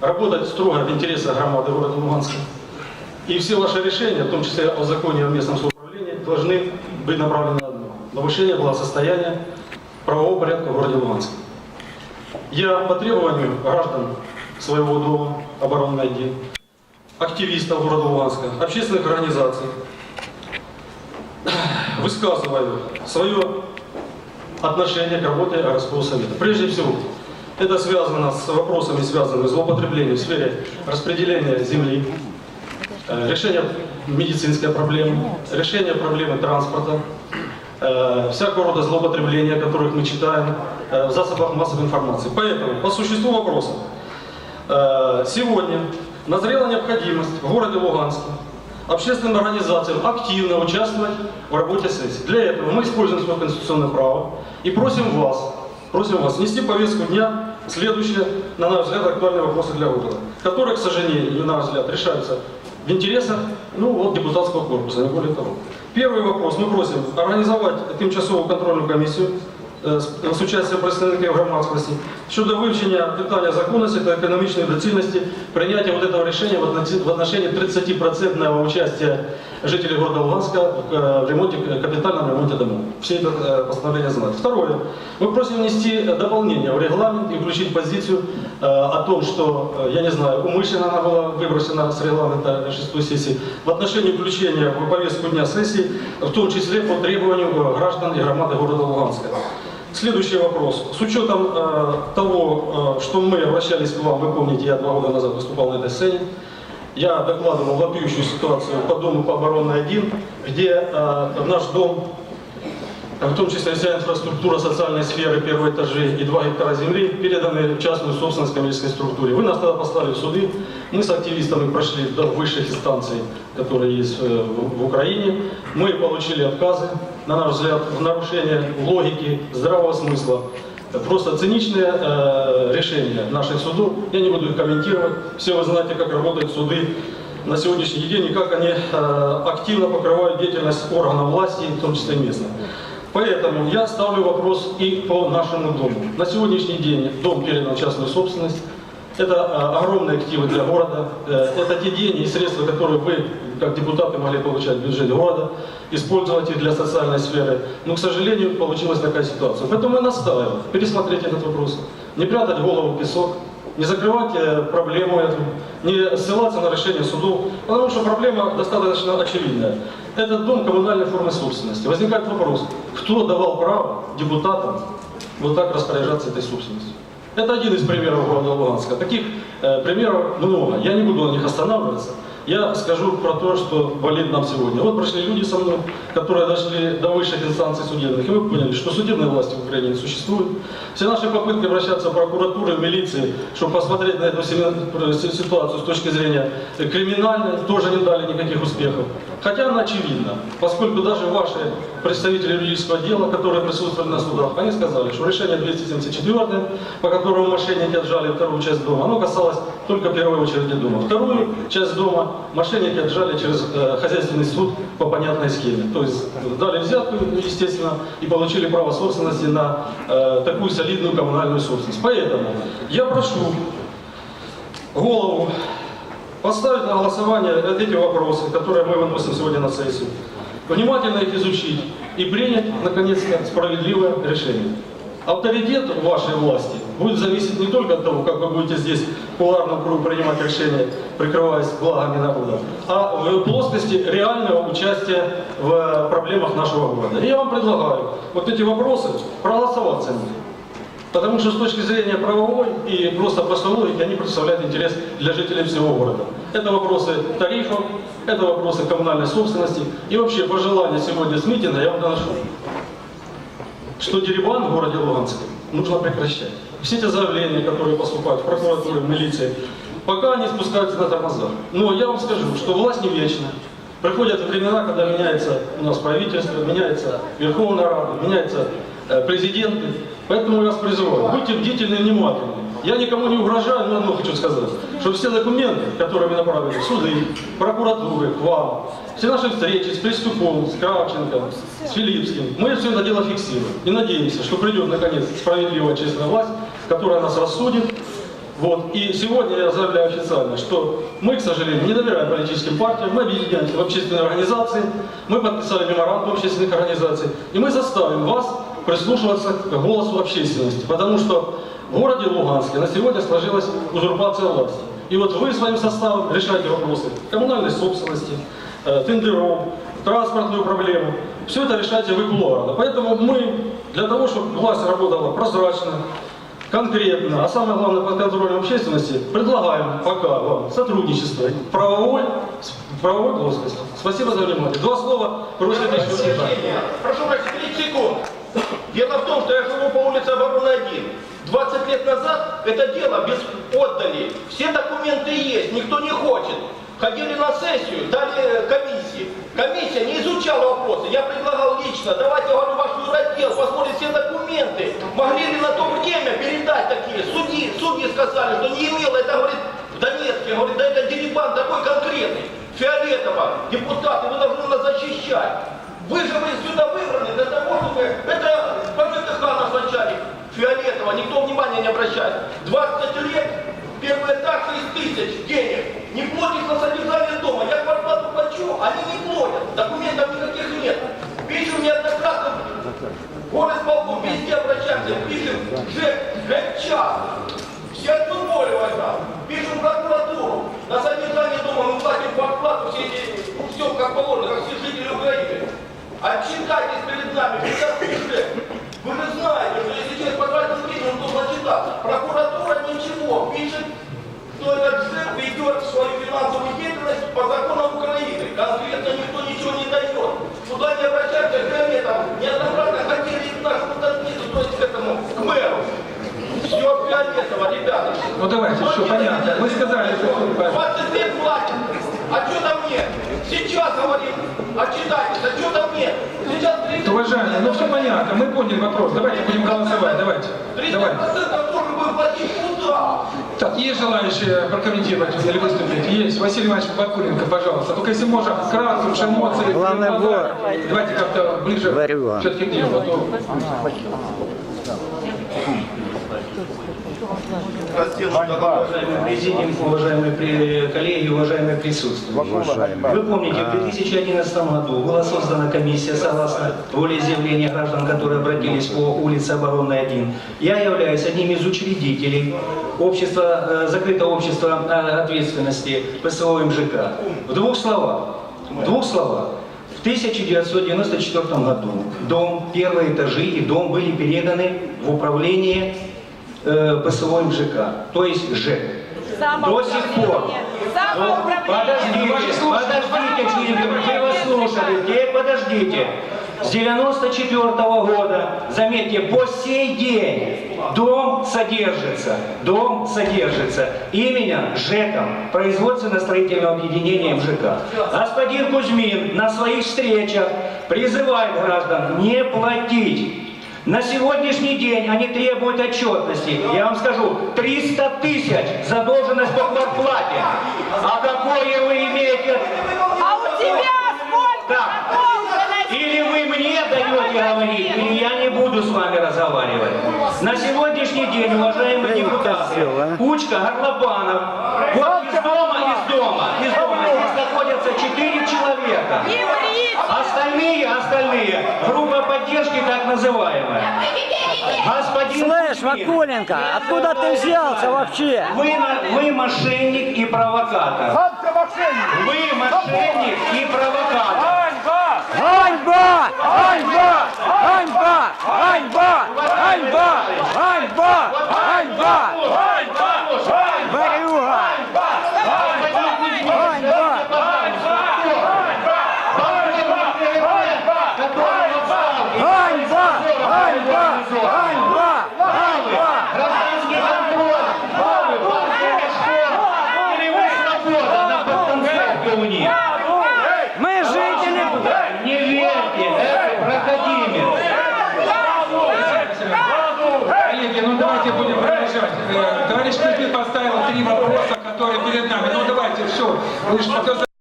работать строго в интересах громады города Луганска. И все ваши решения, в том числе о законе о местном самоуправлении, должны быть направлены на одно – повышение благосостояния правового порядка в городе Луганске. Я по требованию граждан своего дома, оборонный отдел, активистов города Луганска, общественных организаций, высказываю свое отношение к работе городского совета. Прежде всего, это связано с вопросами, связанными с злоупотреблением в сфере распределения земли, э, решения медицинской проблемы, решения проблемы транспорта, э, всякого рода злоупотребления, о которых мы читаем э, в засобах массовой информации. Поэтому, по существу вопроса, сегодня назрела необходимость в городе Луганске общественным организациям активно участвовать в работе сессии. Для этого мы используем свое конституционное право и просим вас, просим вас внести повестку дня следующие, на наш взгляд, актуальные вопросы для города, которые, к сожалению, на наш взгляд, решаются в интересах ну, вот, депутатского корпуса, не более того. Первый вопрос. Мы просим организовать тимчасовую контрольную комиссию е, з з участям представників громадськості щодо вивчення питання законності та економічної доцільності прийняття вот этого решения в относи- в отношении 30% участия жителей города Луганска в э, в ремонте, капитальном ремонте домов. Все это э, постановление знают. Второе. Мы просим внести дополнение в регламент и включить позицию э, о том, что, э, я не знаю, умышленно она была выброшена с регламента шестой сессии, в отношении включения в повестку дня сессии, в том числе по требованию э, граждан и громады города Луганска. Следующий вопрос. С учетом э, того, э, что мы обращались к вам, вы помните, я два года назад выступал на этой сцене, я докладывал вопиющую ситуацию по дому по обороне 1, где э, наш дом, в том числе вся инфраструктура социальной сферы, первые этажи и 2 гектара земли, переданы в частную собственность коммерческой структуре. Вы нас тогда послали в суды, мы с активистами прошли до высших инстанций, которые есть э, в в Украине. Мы получили отказы, на наш взгляд, в нарушение логики, здравого смысла. Просто циничные э, решения наших судов, я не буду их комментировать, все вы знаете, как работают суды на сегодняшний день и как они э, активно покрывают деятельность органов власти, в том числе местных. Поэтому я ставлю вопрос и по нашему дому. На сегодняшний день дом передан в частную собственность. Это э, огромные активы для города. Э, Это те деньги и средства, которые вы, как депутаты, могли получать в бюджете города, использовать их для социальной сферы. Но, к сожалению, получилась такая ситуация. Поэтому мы настаиваем пересмотреть этот вопрос. Не прятать голову в песок, не закрывать э, проблему эту, не ссылаться на решение судов, потому что проблема достаточно очевидная. Этот дом коммунальной формы собственности. Возникает вопрос, кто давал право депутатам вот так распоряжаться этой собственностью? Это один из примеров города Луганска. Таких э, примеров много. Я не буду на них останавливаться. Я скажу про то, что болит нам сегодня. Вот прошли люди со мной, которые дошли до высших инстанций судебных, и мы поняли, что судебной власти в Украине не существует. Все наши попытки обращаться в прокуратуру, в милиции, чтобы посмотреть на эту си- ситуацию с точки зрения э, криминальной, тоже не дали никаких успехов. Хотя она очевидна, поскольку даже ваши представители юридического дела, которые присутствовали на судах, они сказали, что решение 274, по которому мошенники отжали вторую часть дома, оно касалось только первой очереди дома. Вторую часть дома мошенники отжали через э, хозяйственный суд по понятной схеме. То есть э, дали взятку, естественно, и получили право собственности на э, такую солидную коммунальную собственность. Поэтому я прошу голову поставить на голосование эти вопросы, которые мы выносим сегодня на сессию, внимательно их изучить и принять, наконец-то, справедливое решение. Авторитет вашей власти будет зависеть не только от того, как вы будете здесь в кулуарном кругу принимать решения, прикрываясь благами народа, а в плоскости реального участия в проблемах нашего города. И я вам предлагаю вот эти вопросы проголосовать за них. Потому что с точки зрения правовой и просто простой логики они представляют интерес для жителей всего города. Это вопросы тарифов, это вопросы коммунальной собственности и вообще пожелания сегодня с митинга я вам доношу, что дерибан в городе Луганске нужно прекращать. Все эти заявления, которые поступают в прокуратуре, в милиции, пока они спускаются на тормозах. Но я вам скажу, что власть не вечна. Приходят времена, когда меняется у нас правительство, меняется Верховная Рада, меняются э, президенты. Поэтому я вас призываю, будьте бдительны и внимательны. Я никому не угрожаю, но одно хочу сказать, что все документы, которые мы направили суды, прокуратуры, к вам, все наши встречи с Приступом, с Кравченко, с Филиппским, мы все это дело фиксируем. И надеемся, что придет наконец справедливая честная власть, которая нас рассудит, Вот. И сегодня я заявляю официально, что мы, к сожалению, не доверяем политическим партиям, мы объединяемся в общественные организации, мы подписали меморандум общественных организаций, и мы заставим вас прислушиваться к голосу общественности, потому что в городе Луганске на сегодня сложилась узурпация власти. И вот вы своим составом решаете вопросы коммунальной собственности, э, тендеров, транспортную проблему. Все это решаете вы кулуарно. Поэтому мы, для того, чтобы власть работала прозрачно, конкретно, а самое главное под контролем общественности, предлагаем пока вам сотрудничество правовой, правовой плоскости. Спасибо за внимание. Два слова еще Сергей, Прошу прощения, 30 секунд. Дело в том, что я живу по улице Обороны 1. 20 лет назад это дело без отдали. Все документы есть, никто не хочет. Ходили на сессию, дали комиссии. Комиссия не изучала вопросы. Я предлагал лично, давайте, говорю, ваш юротдел, посмотрит все документы. Могли ли на то время передать такие? Судьи, судьи сказали, что не имело, это, говорит, в Донецке, говорит, да это дерибан такой конкретный. Фиолетово, депутаты, вы должны нас защищать. Вы же вы сюда выбраны для того, чтобы... Это по ЖКХ назначали. Фиолетово, никто внимания не обращает. 20 лет, первый этаж 6 тысяч денег. Не платит за содержание дома. Я квартплату плачу, они не платят. Документов никаких нет. Пишем неоднократно. Город полком везде обращаемся. Пишем ЖЭК, ЖЭК час. Все отфутболиваются. Пишем в прокуратуру. На содержание дома мы платим квартплату, все эти, ну все как положено, как все жители Украины. Отчитайтесь перед нами, прекрасный ЖЭК. Вы же знаете, что если человек потратил деньги, отчитаться. Прокуратура ничего, пишет, что этот ЖЭК ведет свою финансовую деятельность по законам Украины. Конкретно никто ничего не дает. Куда не обращаются, кроме там, неоднократно хотели нашу кутатницу, то есть к этому, к мэру. Все фиолетово, ребята. Ну давайте, все понятно. Мы сказали, что... 20 лет платят. А что там нет? Сейчас говорим, отчитайтесь, а что там нет? Сейчас 30 Уважаемые, ну все понятно, мы поняли вопрос. Давайте будем голосовать, давайте. 30% Давайте. должен был платить куда? Так, есть желающие прокомментировать или выступить? Есть. Василий Иванович Бакуленко, пожалуйста. Только если можно, вкратце, уж эмоции. Главное, вор. Давайте как-то ближе все-таки к делу. Президент, уважаемые коллеги, уважаемые присутствующие. Вы помните, в 2011 году была создана комиссия согласно волеизъявления граждан, которые обратились по улице Оборонной 1. Я являюсь одним из учредителей общества, э, закрытого общества э, ответственности ПСО МЖК. В двух словах, в двух словах. В 1994 году дом, первые этажи и дом были переданы в управление э, ПСО МЖК, то есть ЖЭК. До сих пор. Подождите, подождите, чьи вы вас слушали, теперь подождите. С 94 года, заметьте, по сей день дом содержится, дом содержится именем ЖЭКом, производственно-строительного объединения МЖК. Господин Кузьмин на своих встречах призывает граждан не платить. На сегодняшний день они требуют отчетности. Я вам скажу, 300 тысяч задолженность по квартплате. А какое вы имеете... А у тебя сколько Так. Или вы мне даете говорить, или я не буду с вами разговаривать. На сегодняшний день, уважаемые депутаты, а. кучка горлопанов, вот из дома, из дома, из дома, находятся четыре человека. Не врите! Остальные, остальные, группа поддержки так называемая. Господин Слышь, Кузьмин, Вакуленко, откуда ты взялся вообще? Вы, вы мошенник и провокатор. Вы мошенник и провокатор. Ганьба! Ганьба! Ганьба! Ганьба! Ганьба! Ганьба! Ганьба! Варюга! Ганьба! Ганьба! Ганьба! Ганьба! Ганьба! Гражданский контроль. Или вы свобода на подтанцовке у них. Мы жители... Не верьте, это проходимец. Коллеги, ну давайте будем продолжать. Э, Товарищ Кузьмин поставил три вопроса, которые перед нами. Ну давайте, все.